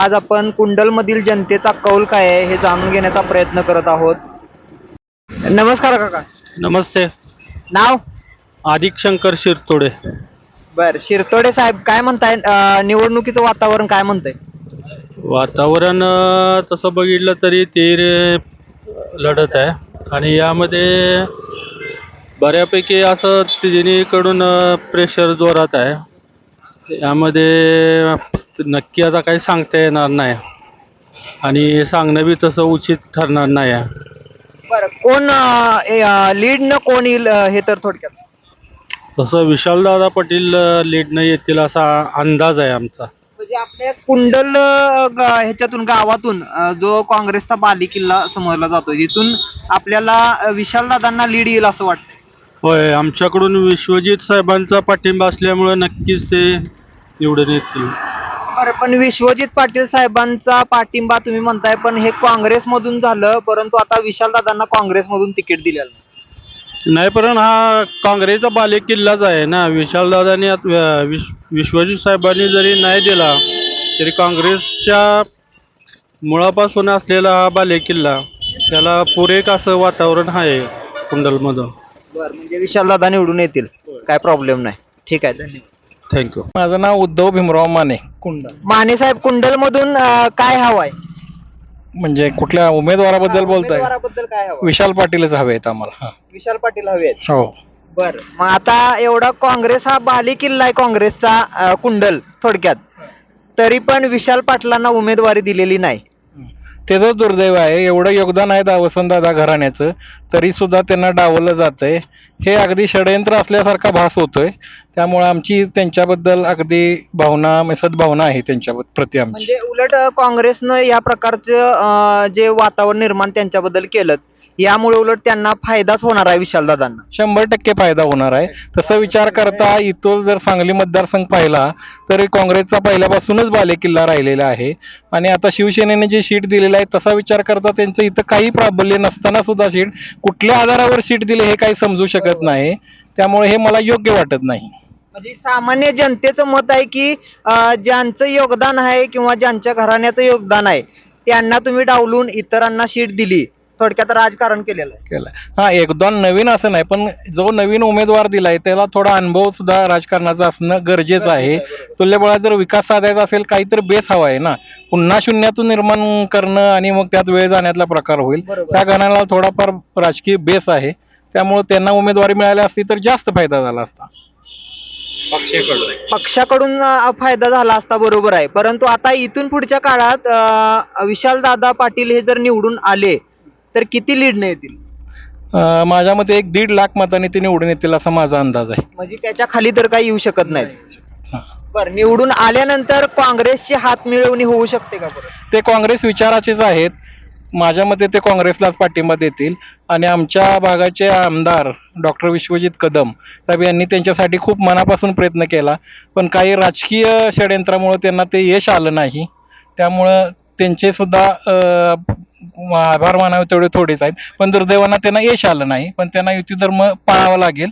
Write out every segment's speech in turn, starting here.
आज आपण कुंडलमधील जनतेचा कौल काय आहे हे जाणून घेण्याचा प्रयत्न करत आहोत. नमस्कार काका. नमस्ते. नाव? आदिक शंकर शिरतोडे. बर शिरतोडे साहेब काय म्हणताय? अं, निवडणुकीचं वातावरण काय म्हणतंय? वातावरण अं, तसं बघितलं तरी तीर लढत आहे. आणि यामध्ये बऱ्यापैकी असं तिन्हीकडून प्रेशर जोरात आहे. यामध्ये नक्की आता काही सांगता येणार नाही. आणि सांगणं बी तसं उचित ठरणार नाही. बर कोण लीड न कोण येईल अं, हे तर थोडक्यात? तसं विशालदादा पाटील लीडनं येतील असा अंदाज आहे आमचा. म्हणजे आपल्या कुंडल अं, ग- ह्याच्यातून गावातून अं, जो काँग्रेसचा बाली किल्ला समजला जातो तिथून आपल्याला विशाल दादांना लीड येईल असं वाटतं. होय आमच्याकडून विश्वजित साहेबांचा पाठिंबा असल्यामुळे नक्कीच ते निवडून येतील. बरं पण विश्वजित पाटील साहेबांचा पाठिंबा तुम्ही म्हणताय पण हे काँग्रेसमधून झालं परंतु आता विशाल दादांना काँग्रेसमधून तिकीट दिलेलं नाही. नाही पण हा काँग्रेसचा बाले किल्लाच आहे ना. विशालदादांनी आत- अं, विश विश्वजित साहेबांनी जरी नाही दिला तरी काँग्रेसच्या मुळापासून असलेला हा बाले किल्ला त्याला पुरेक असं वातावरण आहे कुंडलमधून. बरं म्हणजे विशाल दादा निवडून येतील. काय प्रॉब्लेम नाही. ठीक आहे धन्यवाद. थँक्यू माझं नाव उद्धव भीमराव माने. कुंड माने साहेब कुंडल मधून काय हवाय? म्हणजे कुठल्या उमेदवाराबद्दल बोलताय? उमेदवाराबद्दल काय हवं? विशाल पाटीलच हवे आहेत आम्हाला हा. विशाल पाटील हवे आहेत हो. बर. मग आता एवढा काँग्रेस हा बाली किल्ला आहे काँग्रेसचा अं, कुंडल थोडक्यात. तरी पण विशाल पाटलांना उमेदवारी दिलेली नाही. त्याचं दुर्दैव आहे. एवढं योगदान आहे वसंतदादा घराण्याचं तरी सुद्धा त्यांना डावलं जातंय. हे अगदी षडयंत्र असल्यासारखा भास होतोय. त्यामुळे आमची त्यांच्याबद्दल अगदी भावना म्हणजे सद्भावना आहे त्यांच्याबद्दल प्रति आमची. म्हणजे उलट अं, काँग्रेसनं या प्रकारचं अं, जे वातावरण निर्माण त्यांच्याबद्दल केलं यामुळे उलट त्यांना फायदाच होणार आहे विशाल दादांना. शंभर टक्के फायदा होणार आहे. तसं विचार करता इथून जर सांगली मतदारसंघ पाहिला तरी काँग्रेसचा पहिल्यापासूनच बालेकिल्ला राहिलेला आहे. आणि आता शिवसेनेने जी सीट दिलेली आहे तसा विचार करता त्यांचं इथं काही प्राबल्य नसताना सुद्धा सीट कुठल्या आधारावर सीट दिली हे काही समजू शकत नाही. त्यामुळे हे मला योग्य वाटत नाही. म्हणजे सामान्य जनतेचं मत आहे की अं, ज्यांचं योगदान आहे किंवा ज्यांच्या घराण्याचं योगदान आहे त्यांना तुम्ही डावलून इतरांना सीट दिली. थोडक्यात राजकारण केलेलं आहे. केलं हा एकदम नवीन असं नाही पण जो नवीन उमेदवार दिलाय त्याला थोडा अनुभव सुद्धा राजकारणाचा असणं गरजेचं आहे. तुल्यबळात जर विकास साधायचा असेल काहीतरी बेस हवा आहे ना. पुन्हा शून्यातून निर्माण करणं आणि मग त्यात वेळ जाण्यातला प्रकार होईल. बरोबर. त्या कारणाला थोडाफार राजकीय बेस आहे. त्यामुळे त्यांना उमेदवारी मिळाली असती तर जास्त फायदा झाला असता. पक्षाकडून. अं, फायदा झाला असता बरोबर आहे. परंतु आता इथून पुढच्या काळात विशाल दादा पाटील हे जर निवडून आले तर किती लीड येतील अं, माझ्या मते एक दीड लाख मतांनी ते निवडून येतील असा माझा अंदाज आहे. म्हणजे त्याच्याखाली तर काही येऊ शकत नाही. हा. बरं निवडून आल्यानंतर काँग्रेसची हात मिळवणी होऊ शकते का बरं? ते काँग्रेस विचाराचेच आहेत. माझ्या मते ते काँग्रेसलाच पाठिंबा देतील. आणि आमच्या भागाचे आमदार डॉक्टर विश्वजित कदम साहेब यांनी त्यांच्यासाठी खूप मनापासून प्रयत्न केला. पण काही राजकीय षडयंत्रामुळे त्यांना ते यश आलं नाही. त्यामुळं त्यांचे सुद्धा आभार मानावे तेवढे थोडेच आहेत. पण दुर्दैवानं त्यांना यश आलं नाही. पण त्यांना युती धर्म पाळावा लागेल.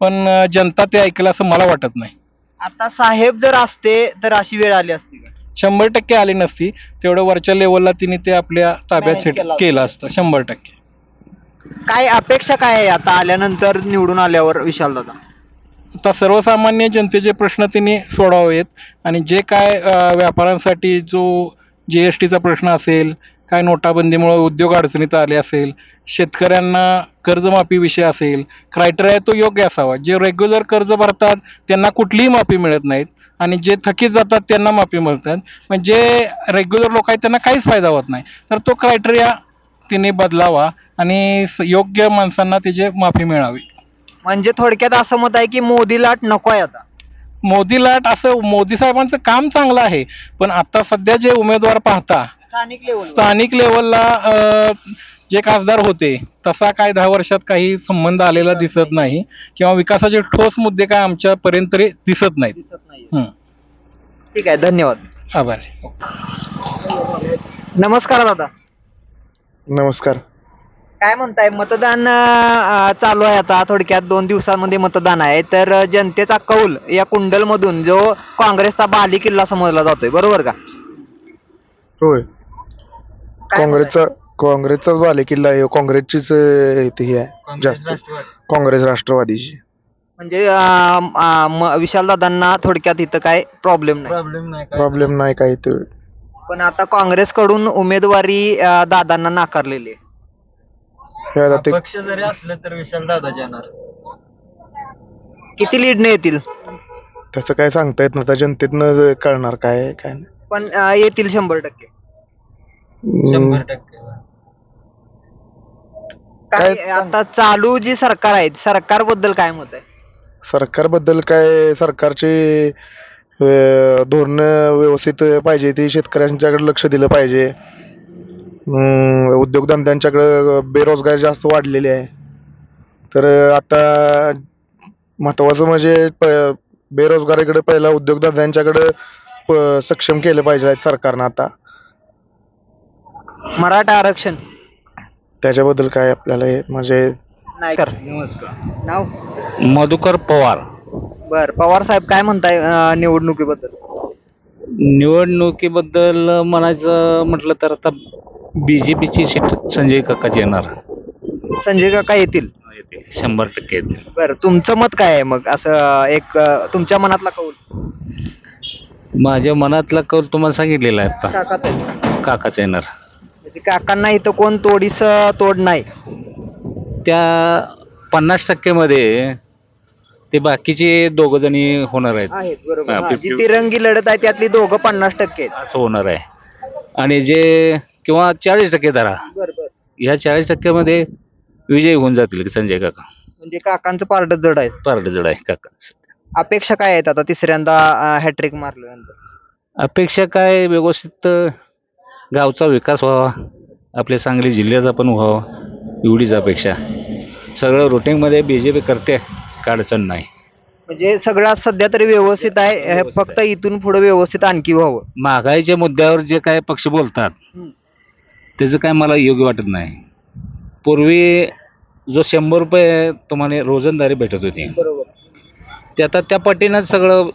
पण जनता ते ऐकेल असं मला वाटत नाही. आता साहेब जर असते तर अशी वेळ आली असती शंभर टक्के आली नसती तेवढं वरच्या लेवलला तिने ते आपल्या ताब्यात सेट केलं असतं. केलं असतं शंभर टक्के. काय अपेक्षा काय आहे आता आल्यानंतर निवडून आल्यावर विशाल दादा? आता सर्वसामान्य जनतेचे प्रश्न त्यांनी सोडावेत आणि जे काय अं, व्यापाऱ्यांसाठी जो जी एस टीचा प्रश्न असेल काय नोटाबंदीमुळे उद्योग अडचणीत आले असेल शेतकऱ्यांना कर्जमाफी विषय असेल क्रायटेरिया तो योग्य असावा. जे रेग्युलर कर्ज भरतात त्यांना कुठलीही माफी मिळत नाहीत. आणि जे थकीत जातात त्यांना माफी मिळतात. पण जे रेग्युलर लोक आहेत त्यांना काहीच फायदा होत नाही. तर तो क्रायटेरिया तिने बदलावा आणि योग्य माणसांना त्याची माफी मिळावी. म्हणजे थोडक्यात असं मत आहे की मोदी लाट नको आहे आता. मोदी लाट असं मोदी साहेबांचं काम चांगलं आहे. पण आता सध्या जे उमेदवार पाहता स्थानिक लेवल स्थानिक लेवलला जे खासदार होते तसा काय दहा वर्षात काही संबंध आलेला दिसत नाही. किंवा विकासाचे ठोस मुद्दे काय आमच्यापर्यंत तरी दिसत नाहीत. ठीक आहे धन्यवाद. आभार. आहे नमस्कार दादा. नमस्कार. काय म्हणताय मतदान अं, चालू आहे आता थोडक्यात दोन दिवसांमध्ये मतदान आहे. तर अं, जनतेचा कौल या कुंडल मधून जो काँग्रेसचा बाली किल्ला समजला जातोय बरोबर का? होय. काय काँग्रेसचा काँग्रेसचाच बालेकिल्ला आहे काँग्रेसचीच अं, हे आहे जास्त. काँग्रेस राष्ट्रवादीची. म्हणजे म- विशालदादांना थोडक्यात इथं काय प्रॉब्लेम नाही. प्रॉब्लेम नाही प्रॉब्लेम नाही. काही ते पण आता काँग्रेसकडून उमेदवारी अं, दादांना नाकारलेली आहे. पक्ष जरी असलं तर विशाल दादा येणार. किती लीडने येतील? त्याचं काय सांगता येत नाही. आता जनतेतनं कळणार काय आहे, काय नाही. पण अं, येतील शंभर टक्के. हम्म, टक्के. काय काय आता चालू जी सरकार आहे सरकारबद्दल काय मत आहे? सरकारबद्दल काय सरकारचे धोरण व्यवस्थित पाहिजे ते शेतकऱ्यांच्याकडे लक्ष दिलं पाहिजे. उद्योगधंद्यांच्याकडे बेरोजगारी जास्त वाढलेली आहे. तर आता महत्वाचं म्हणजे प- बेरोजगारीकडे पहिला उद्योगधंद्यांच्याकडे प- सक्षम केलं पाहिजे सरकारनं आता. मराठा आरक्षण. त्याच्याबद्दल काय आपल्याला म्हणजे नाही कर. नाव? मधुकर पवार. बर पवार साहेब काय म्हणताय अं, निवडणुकीबद्दल? निवडणुकीबद्दल म्हणायचं म्हटलं तर आता बीजेपीची सीट संजय काकाची येणार. संजय काका येतील? येते शंभर टक्के येते बर तुमचं मत काय आहे मग? असं एक अं, तुमच्या मनातला कौल. माझ्या मनातला कौल तुम्हाला सांगितलेला आहे आता. काकाच आहे. काकाचा येणार. म्हणजे काकांना इथं कोण तोडीस तोड नाही. त्या पन्नास टक्केमध्ये ते बाकीचे दोघ जणी होणार आहेत. आहेत बरोबर. हा, हा, जी 50 तिरंगी लढत आहे त्यातली दोघं पन्नास टक्के आहेत. असं होणार आहे. आणि जे किंवा चाळीस टक्के धरा. ह्या चाळीस टक्क्यामध्ये विजयी होऊन जातील संजय काका? म्हणजे काकांचं पारड जड आहे. पारड जड आहे काका. अपेक्षा काय आहेत आता तिसऱ्यांदा हॅट्रिक मारल्यानंतर अपेक्षा काय? व्यवस्थित अ, गावचा विकास व्हावा. आपल्या सांगली जिल्ह्याचा पण व्हावा. एवढीच अपेक्षा. सगळं रुटीनमध्ये बी जे पी करते काय अडचण नाही. म्हणजे सगळं सध्या तरी व्यवस्थित आहे हे फक्त इथून पुढे व्यवस्थित आणखी व्हावं. महागाईच्या मुद्द्यावर जे काय पक्ष बोलतात हम्म. त्याचं काय मला योग्य वाटत नाही. पूर्वी जो शंभर रुपये तुम्हाला रोजंदारी भेटत होती बरोबर. ते आता त्या पटीनंच सगळं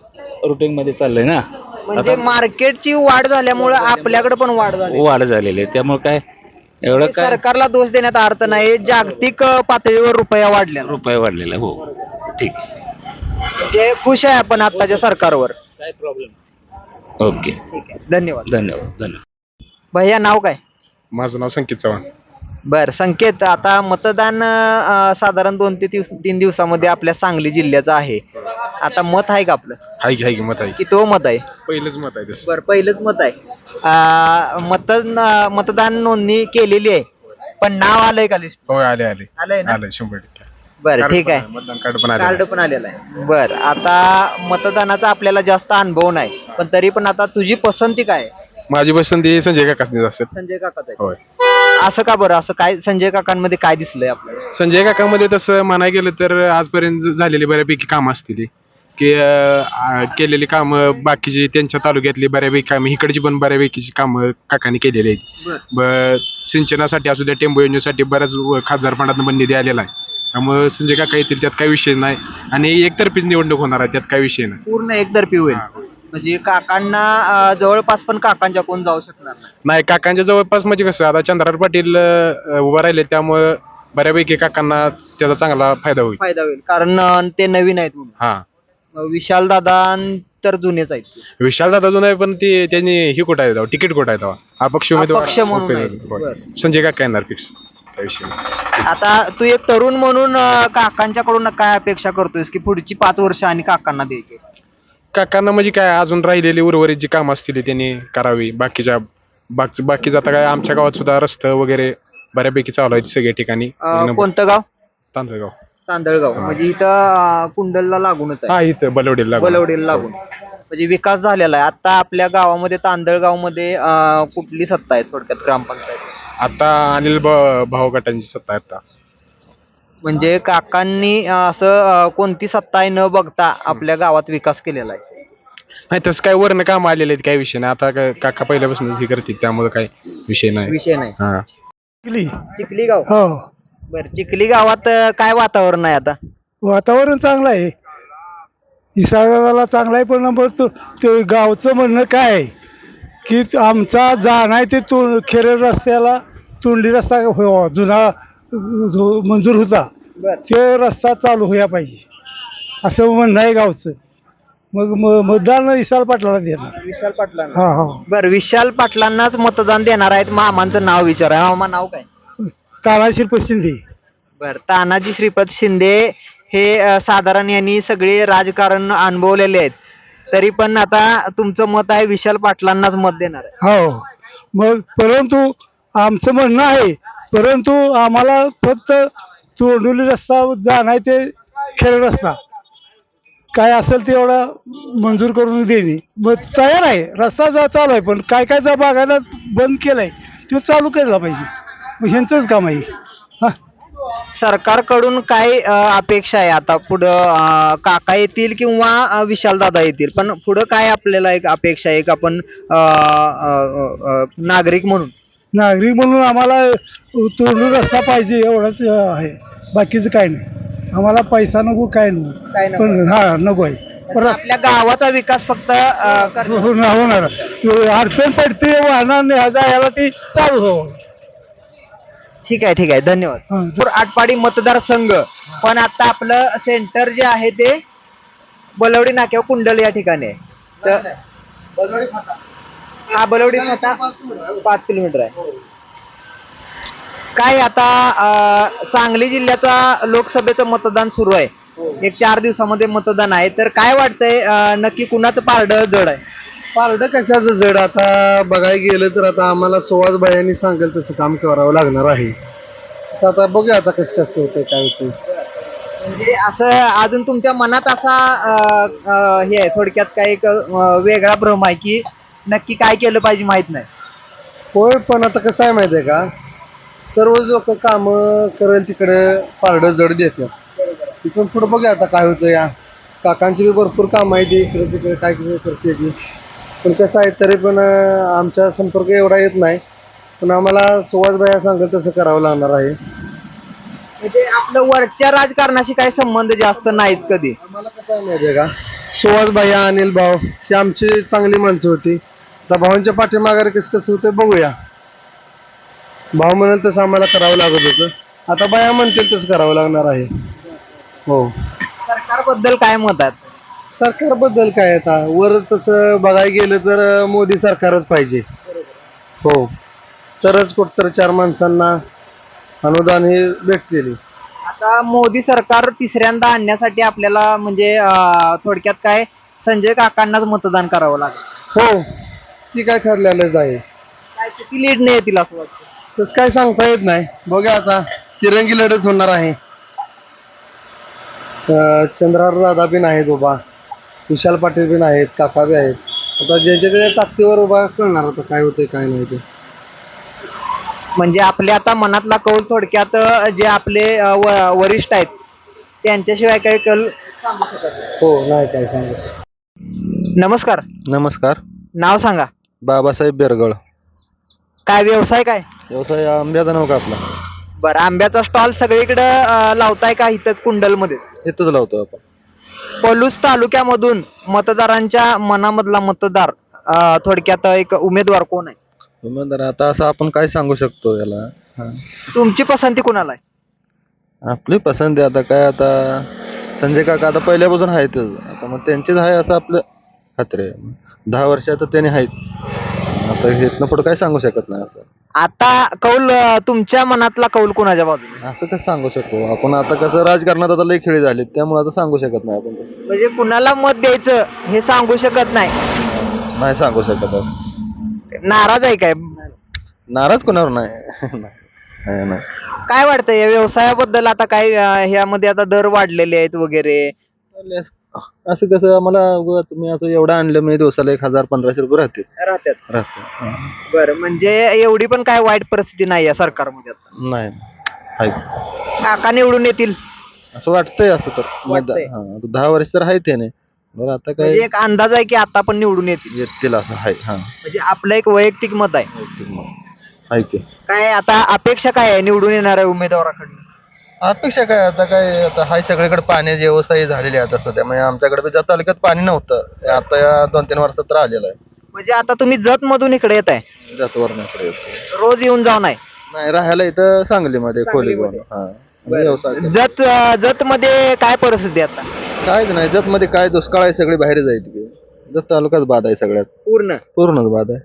रुटीनमध्ये चाललंय ना. म्हणजे मार्केटची वाढ झाल्यामुळे आपल्याकडे पण वाढ झाली. वाढ झालेली आहे. त्यामुळे काय एवढं काय? सरकारला दोष देण्यात अर्थ नाही. जागतिक अं, पातळीवर रुपया वाढलेला. रुपये वाढलेला. हो. ठीक. म्हणजे खुश आहे आपण आताच्या सरकारवर. काय प्रॉब्लेम ओके. ठीक आहे. धन्यवाद. धन्यवाद धन्यवाद. भैया नाव काय? माझं नाव संकेत चव्हाण. बर संकेत आता मतदान अं, साधारण दोन ते दिवस तीन दिवसामध्ये आपल्या सांगली जिल्ह्याचं आहे. आता मत आहे का आपलं? हाय की हाय की मत आहे. किती मत आहे? पहिलंच मत आहे तसं. बर पहिलंच मत आहे. मत मतदान नोंदणी केलेली आहे पण नाव आलंय का लिस्ट होय आले आले आलंय ना? आले शंभर टक्के. बर कार्ड ठीक पण आहे. मतदान कार्ड पण आले कार्ड पण आलेलं आहे. बर आता मतदानाचा आपल्याला जास्त अनुभव नाही पण तरी पण आता तुझी पसंती काय आहे? माझी पसंती संजय काकासनीच असेल. संजय काकाच आहे. असं का बरं? असं काय संजय काकांमध्ये काय दिसलंय आपल्याला? संजय काकामध्ये तसं म्हणाय गेलं तर आजपर्यंत झालेली बऱ्यापैकी कामं असतील की केलेली कामं बाकीची त्यांच्या तालुक्यातली बऱ्यापैकी कामं इकडची पण बऱ्यापैकीची कामं काकांनी केलेली आहेत. ब सिंचनासाठी असू द्या टेंबू योजनेसाठी बऱ्याच व- खासदार फंडातनं पण निधी आलेला आहे. त्यामुळे संजय काका येतील त्यात काही विषय नाही. आणि एकतर्फीच निवडणूक होणार आहे त्यात काही विषय नाही. पूर्ण एकतर्फी होईल. म्हणजे काकांना अं, जवळपास पण काकांच्या कोण जाऊ शकणार नाही. नाही काकांच्या जवळपास म्हणजे कसं आता चंद्रार पाटील अं, उभा राहिले त्यामुळं बऱ्यापैकी काकांना त्याचा चांगला फायदा होईल. फायदा होईल. कारण अं, ते नवीन आहेत म्हणून. हा. विशाल दादा तर जुनेच आहेत. विशाल दादा जो नाही पण ते त्यांनी ही कुठं आहे तेव्हा? तिकीट कुठं आहे तेव्हा? अपक्ष अपक्ष म्हणून उमेदवार. बरं. संजय काका येणार फिक्स काय विषय नाही. आता तू एक तरुण म्हणून अं, काकांच्याकडून काय अपेक्षा करतोयस की पुढची पाच वर्ष आणि काकांना द्यायची? काकांना म्हणजे काय अजून राहिलेली उर्वरित जी कामं असतील त्यांनी करावी. बाकीच्या बाकी बाकीचं आता काय आमच्या गावात सुद्धा रस्ते वगैरे बऱ्यापैकी चालू आहेत सगळ्या ठिकाणी. अं. कोणतं गाव? तांदळगाव. तांदळगाव. म्हणजे इथं कुंडलला लागूनच आहे. हा इथं बलवडीला लागून. बलवडीला लागून. म्हणजे विकास झालेला आहे. आता आपल्या गावामध्ये तांदळगावमध्ये कुठली सत्ता आहे थोडक्यात ग्रामपंचायत आता अनिल भाऊ गटांची सत्ता आहे आता. म्हणजे काकांनी अं, असं अं, कोणती सत्ता आहे न बघता आपल्या गावात विकास केलेला आहे? नाही तसं काय वरनं काम आलेले आहेत काही विषय नाही. आता काय काका पहिल्यापासूनच हे करतील त्यामुळे काय विषय नाही. विषय नाही. हा. चिखली. गाव हो. बर चिखली गावात अं, काय वातावरण आहे आता? वातावरण चांगलं आहे. इसागाला चांगला आहे पण नंबर तो ते गावचं म्हणणं काय आहे? की आमचा जाणं आहे ते तु खेरे रस्त्याला तोंडी रस्ता हो जुना जो मंजूर होता बर. ते रस्ता चालू व्हायला पाहिजे. असं म्हणणं आहे गावचं. मग म मतदान विशाल पाटलाला देणार. विशाल पाटलांना? हा हा. बर विशाल पाटलांनाच मतदान देणार आहेत. मामांचं नाव विचारा. मामा नाव काय? तानाशीर शिंदे. बर तानाजी श्रीपद शिंदे हे अ, साधारण यांनी सगळे राजकारण अनुभवलेले आहेत. तरी पण आता तुमचं मत आहे विशाल पाटलांनाच मत देणार आहे. हो. मग परंतु आमचं म्हणणं आहे परंतु आम्हाला फक्त तोंडोली रस्ता जाणं आहे ते खेळ रस्ता. काय असेल ते एवढा मंजूर करून देणे. मग तयार आहे. रस्ता जा चालू आहे पण काय काय जा बघायला बंद केलाय तो चालू केला पाहिजे. ह्यांचंच काम आहे. हा. सरकारकडून काय अ, अपेक्षा आहे आता पुढं अ, काका येतील किंवा अ, विशाल दादा येतील. पण पुढं काय आपल्याला एक अपेक्षा आहे एक आपण अ, अ, अ, नागरिक म्हणून? नागरिक म्हणून आम्हाला तोंडून रस्ता पाहिजे एवढंच अं, आहे. बाकीचं काय नाही. आम्हाला पैसा नको काय काय नको? नको. पण हा नको आहे. पण आपल्या गावाचा विकास फक्त अ, करणं. होणार होणार. अडचण पडते वाहनांना जायला ती चालू हो. ठीक आहे ठीक आहे. धन्यवाद. हा, पूर आटपाडी मतदारसंघ. पण आता आपलं सेंटर जे आहे ते बलवडी नाक्यावर कुंडल या ठिकाणी आहे. तर हा बलवडी फाटा पाच किलोमीटर आहे. काय आता अं, सांगली जिल्ह्याचा लोकसभेचं मतदान सुरू आहे. एक चार दिवसामध्ये मतदान आहे. तर काय वाटतंय अं, नक्की कुणाचं पारड जड आहे? पारडं कशाचं जड? आता बघायला गेलं तर आता आम्हाला सुहास भाईंनी सांगेल तसं काम करावं लागणार आहे. आता बघूया आता कसं कसं होतंय काय होतंय. म्हणजे असं अजून तुमच्या मनात असा अं, अं, हे आहे थोडक्यात काय एक अं, वेगळा भ्रम आहे की नक्की काय केलं पाहिजे माहीत नाही? होय पण आता कसं आहे माहिती आहे का? सर्व लोक काम करेल तिकडे पारडं जड देतात. तिथून पुढे बघूया आता काय होतं या काकांची बी भरपूर काम आहे ते इकडे तिकडे काय करते ती. पण कसं आहे तरी पण आमचा संपर्क एवढा येत नाही. पण आम्हाला भाई सांगेल तसं करावं लागणार आहे. म्हणजे आपलं वरच्या राजकारणाशी काही संबंध जास्त नाहीच कधी. आम्हाला कसं आहे माहितीये का सुहास भैया अनिल भाऊ ही आमची चांगली माणसं होती. आता भाऊंच्या पाठीमागे कसं कसं होतं बघूया. भाऊ म्हणाल तसं आम्हाला करावं लागत होतं. आता बाया म्हणतील तसं करावं लागणार आहे. हो. सरकारबद्दल काय मत आहे सरकारबद्दल काय आता? वर तसं बघायला गेलं तर मोदी सरकारच पाहिजे. हो. तरच कुठतर चार माणसांना अनुदान हे भेटतील. आता मोदी सरकार तिसऱ्यांदा आणण्यासाठी आपल्याला म्हणजे अं, थोडक्यात काय संजय काकांनाच मतदान करावं लागेल. हो. ती काय ठरलेलंच आहे. काय किती लीड नाही येतील असं वाटतं? तसं काय सांगता येत नाही. बघा आता तिरंगी लढत होणार आहे. अं, चंद्रहार दादा बिन आहेत उभा. विशाल पाटील बिन आहेत काका बी आहेत. आता ज्याच्या त्याच्या ताकदीवर उभा करणार आता काय होतंय काय नाही ते. म्हणजे आपल्या आता मनातला कौल थोडक्यात जे आपले अं, व- वरिष्ठ आहेत त्यांच्याशिवाय काही कल सांगू शकत नाही. हो नाही काय सांगू. शकत. नमस्कार. नमस्कार. नाव सांगा. बाबासाहेब बेरगळ. काय व्यवसाय काय? व्यवसाय आंब्याचा नव्हता आपला. बरं आंब्याचा स्टॉल सगळीकडे लावताय का इथंच कुंडलमध्ये? इथंच लावतो आपण. पलूस तालुक्यामधून मतदारांच्या मनामधला मतदार अं, थोडक्यात एक उमेदवार कोण आहे? उमेदवार आता असं आपण काय सांगू शकतो याला? हा. तुमची पसंती कुणाला आहे? आपली पसंत आता काय आता संजय काका आता पहिल्यापासून आहेतच आता मग त्यांचेच आहे असं आपलं खात्री आहे. दहा वर्ष आता त्यांनी आहेत. आता इथनं पुढे काय सांगू शकत नाही असं आता कौल अं, तुमच्या मनातला कौल कोणाच्या बाजूने? असं कसं सांगू शकतो. आपण आता कसं राजकारणात आता लई खेळी झाले त्यामुळे आता सांगू शकत नाही आपण म्हणजे कुणाला मत द्यायचं हे सांगू शकत नाही. नाही सांगू शकत असं. नाराज आहे काय? नाराज कोणावर नाही. नाही. नाही. काय वाटतं या व्यवसायाबद्दल? आता काय अं, ह्यामध्ये आता दर वाढलेले आहेत वगैरे. असं कसं आम्हाला उगाच तुम्ही असं एवढं आणलं मी दिवसाला एक हजार पंधराशे रुपये राहतील राहतात. राहते हा. बरं म्हणजे एवढी पण काय वाईट परिस्थिती नाही आहे सरकारमध्ये आता. नाही आहे काका निवडून येतील. असं वाटतंय असं तर. वाटतंय. हा, आता दहा वर्ष तर आहे त्याने बरं आता काय? म्हणजे एक अंदाज आहे की आता पण निवडून येतील. येतील असं आहे हा. म्हणजे आपलं एक वैयक्तिक मत आहे. येतील मग. आहे की. काय आता अपेक्षा काय आहे? निवडून येणाऱ्या उमेदवाराकडनं? अपेक्षा काय आता काय आता हाय सगळीकडे पाण्याची व्यवस्था ही झालेली आहे आता सध्या. म्हणजे आमच्याकडे बी ज्या तालुक्यात पाणी नव्हतं. ते आता या दोन तीन वर्षात तर आलेलं आहे. म्हणजे आता तुम्ही जत मधून इकडे येत आहे. जातवरणाकडे रोज येऊन जाऊन आहे. नाही राहायला इथं सांगलीमध्ये खोली. घेऊन हा. व्यवसाय करतो. जत जत मध्ये काय परिस्थिती आहे आता? काहीच नाही. जत मध्ये काय दुष्काळ आहे सगळी बाहेर जायची जत तालुकाच बाद आहे सगळ्यात. पूर्ण. पूर्णच बाद आहे.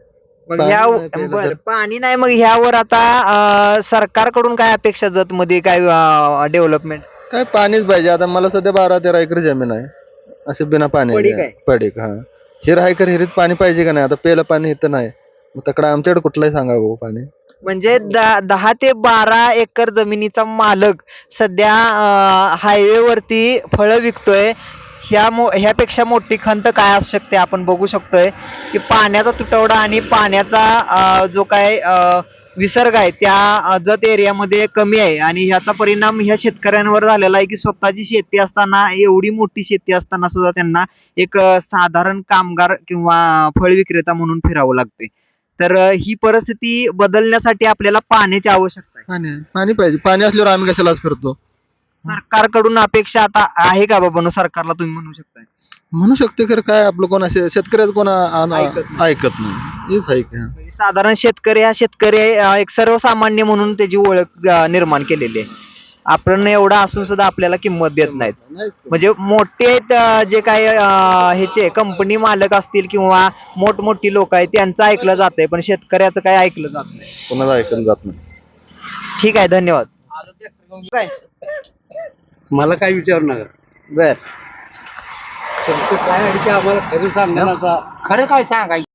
मग पाणी ह्या नाही प्यायला बरं, तर. पाणी नाही मग ह्यावर आता अं, सरकारकडून काय अपेक्षा जत मध्ये काय डेव्हलपमेंट काय पाणीच पाहिजे. आता मला सध्या बारा तेरा एकर जमीन आहे. असे बिना पाणी पडीक आहे. पडीक हा. हिर आहे कर हिरीत पाणी पाहिजे का नाही? आता प्यायला पाणी इथं नाही. मग तकडे आमच्याकडे कुठलंही सांगा भाऊ पाणी. म्हणजे द- दहा ते बारा एकर जमिनीचा मालक सध्या हायवे वरती फळं विकतोय. ह्या मो ह्यापेक्षा मोठी खंत काय असू शकते? आपण बघू शकतोय की पाण्याचा तुटवडा आणि पाण्याचा जो काय विसर्ग आहे त्या जत एरियामध्ये कमी आहे. आणि ह्याचा परिणाम ह्या शेतकऱ्यांवर झालेला आहे की स्वतःची शेती असताना एवढी मोठी शेती असताना सुद्धा त्यांना एक साधारण कामगार किंवा फळ विक्रेता म्हणून फिरावं लागते तर ही परिस्थिती बदलण्यासाठी आपल्याला पाण्याची आवश्यकता पाणी आहे. पाणी पाहिजे. पाणी असल्यावर आम्ही कशालाच फिरतो? सरकारकडून अपेक्षा आता आहे का बाबा सरकारला तुम्ही म्हणू शकताय? म्हणू शकते खरं काय आपलं कोण असे शेतकऱ्याचं कोण ऐकत नाही. ऐकत नाही. हेच आहे का म्हणजे साधारण शेतकरी हा शेतकरी अं, एक सर्वसामान्य म्हणून त्याची ओळख अं, निर्माण केलेली आहे. आपण एवढा असून सुद्धा आपल्याला किंमत देत नाहीत. म्हणजे मोठे आहेत, जे काही अं, ह्याचे कंपनी मालक असतील किंवा मोठमोठी लोक आहेत त्यांचं ऐकलं जातंय पण शेतकऱ्याचं काही ऐकलं जात नाही. कोणाला ऐकलं जात नाही. ठीक आहे धन्यवाद. काय? मला काय विचारू नका. बर. तुमचं काय आहे ते आम्हाला खरं सांगण्याचा? खरं काय सांगायचं?